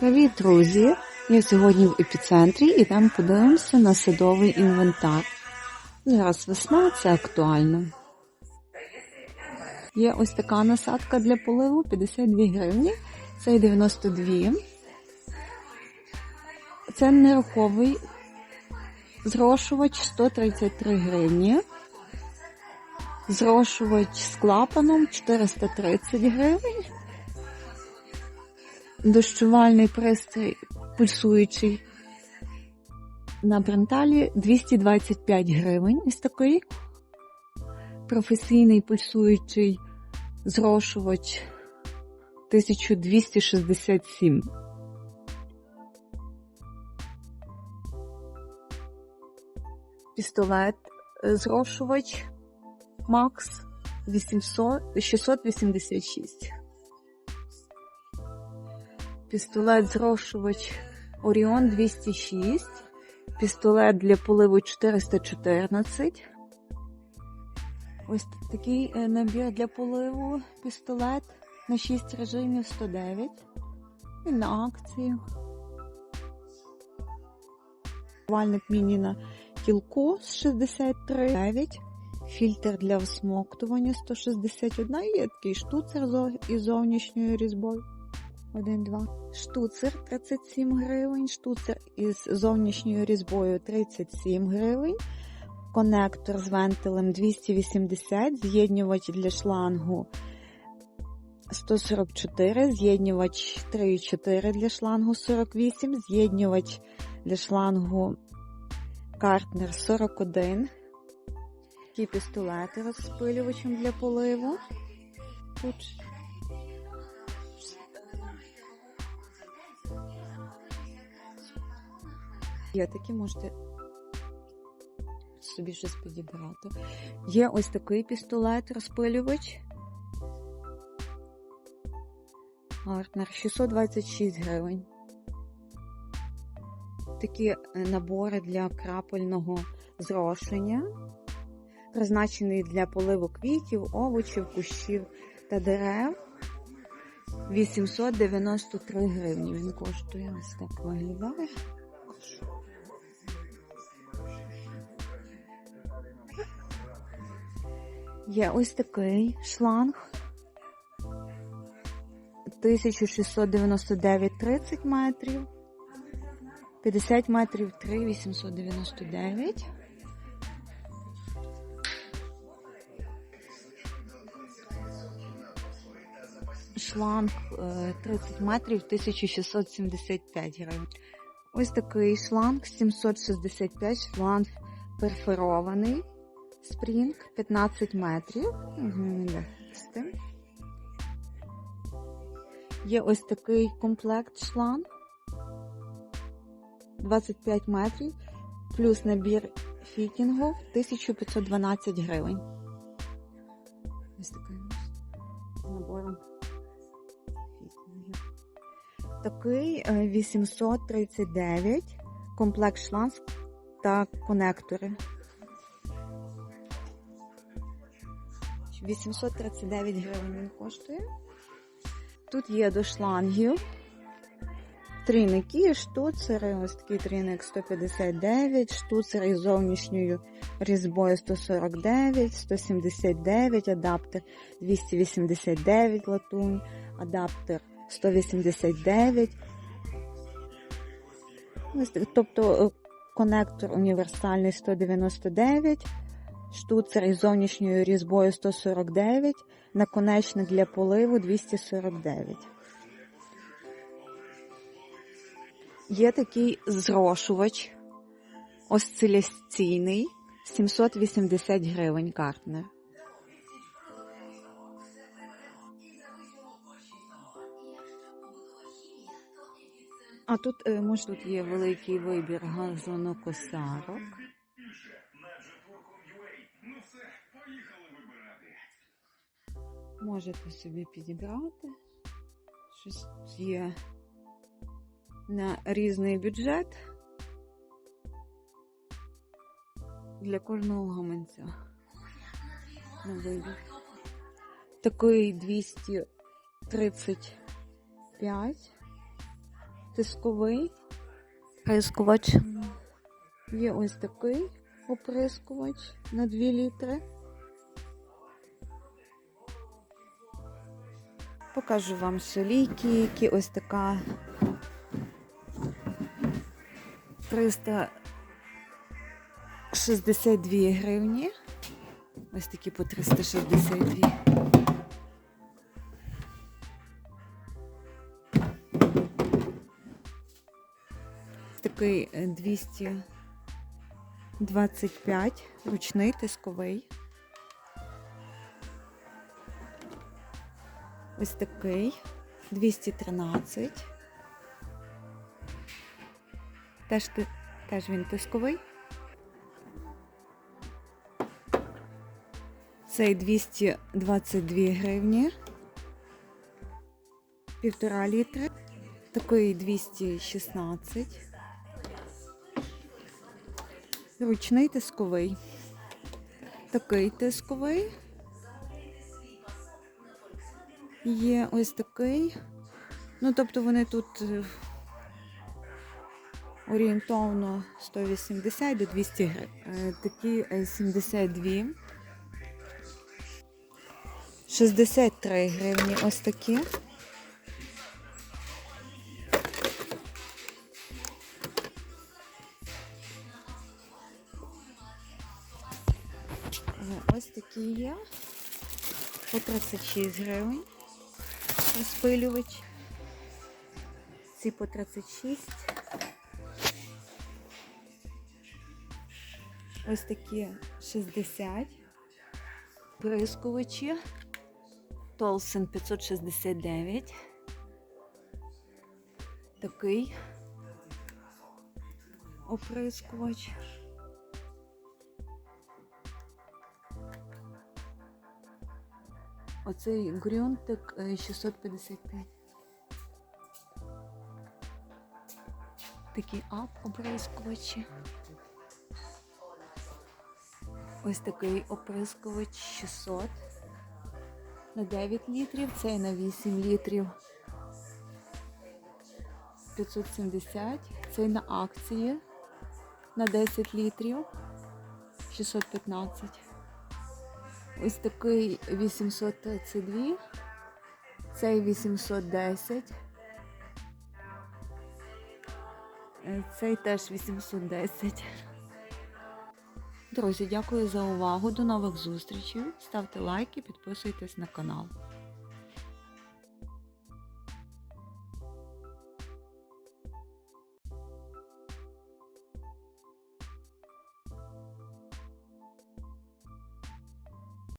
Привіт, друзі! Я сьогодні в епіцентрі і там подивимося на садовий інвентар. Зараз весна, це актуально. Є ось така насадка для поливу 52 гривні. Це 92. Це неруховий зрошувач 133 гривні. Зрошувач з клапаном 430 гривень. Дощувальний пристрій пульсуючий на бренталі 225 гривень. Ось такий. Професійний пульсуючий зрошувач 1267. Пістолет е, зрошувач Макс 800, 686. Пістолет зрошувач Оріон 206. Пістолет для поливу 414. Ось такий е, набір для поливу пістолет на 6 режимів 109. І на акції. Вальник міні на кілку з 63 9. Фільтр для всмоктування 161 і є такий штуцер із зовнішньою різьбою. 1, 2. Штуцер 37 гривень, штуцер із зовнішньою різьбою 37 гривень, конектор з вентилем 280, з'єднювач для шлангу 144, з'єднювач 3,4 для шлангу 48, з'єднювач для шлангу Картнер 41. Такі пістолети розпилювачем для поливу. Тут Є такі, можете собі щось підібрати. Є ось такий пістолет, розпилювач. Гартнер 626 гривень. Такі е, набори для крапельного зрошення, призначений для поливу квітів, овочів, кущів та дерев. 893 гривні він коштує. Ось так виглядає. Є ось такий шланг 1699 30 метрів, 50 метрів 3899. Шланг е, 30 метрів 1675 гривень. Ось такий шланг 765, шланг перфорований. Спрінг 15 метрів. Є ось такий комплект шланг 25 метрів, плюс набір фітінгу 1512 гривень. Ось такий набором фітінгів. Такий е, 839 комплект шланг та конектори. 839 гривень він коштує. Тут є до шлангів. Трійники, штуцери, ось такий трійник 159, штуцер із зовнішньою різьбою 149, 179, адаптер 289 латунь, адаптер 189. Ось Тобто е, конектор універсальний 199, штуцер із зовнішньою різьбою 149, наконечник для поливу 249. Є такий зрошувач осциляційний 780 гривень картнер. А тут, е, може, тут є великий вибір газонокосарок. Можете собі підібрати. Щось є на різний бюджет для кожного гаманця. На вибір. Такий 235 тисковий прискувач. Є ось такий оприскувач на 2 літри. Покажу вам ще які ось така 362 гривні. Ось такі по 362. Такий е, 225 ручний тисковий. Ось такий 213. Теж, теж він тисковий. Цей 222 гривні. Півтора літри. Такий 216. Ручний тисковий. Такий тисковий. Є ось такий. Ну, тобто вони тут е, орієнтовно 180 до 200 гривень. Е, Такі е, 72. 63 гривні ось такі. Е, Ось такі є. По 36 гривень. Розпилювач. Ці по 36. Ось такі 60. Прискувачі. Толсен 569. Такий оприскувач. Оцей грюнтик е, 655. Такі ап оприскувачі. Ось такий оприскувач 600 на 9 літрів, цей на 8 літрів. 570, цей на акції на 10 літрів 615. Ось такий 832, цей 810, е, цей теж 810. Друзі, дякую за увагу. До нових зустрічей. Ставте лайки, підписуйтесь на канал.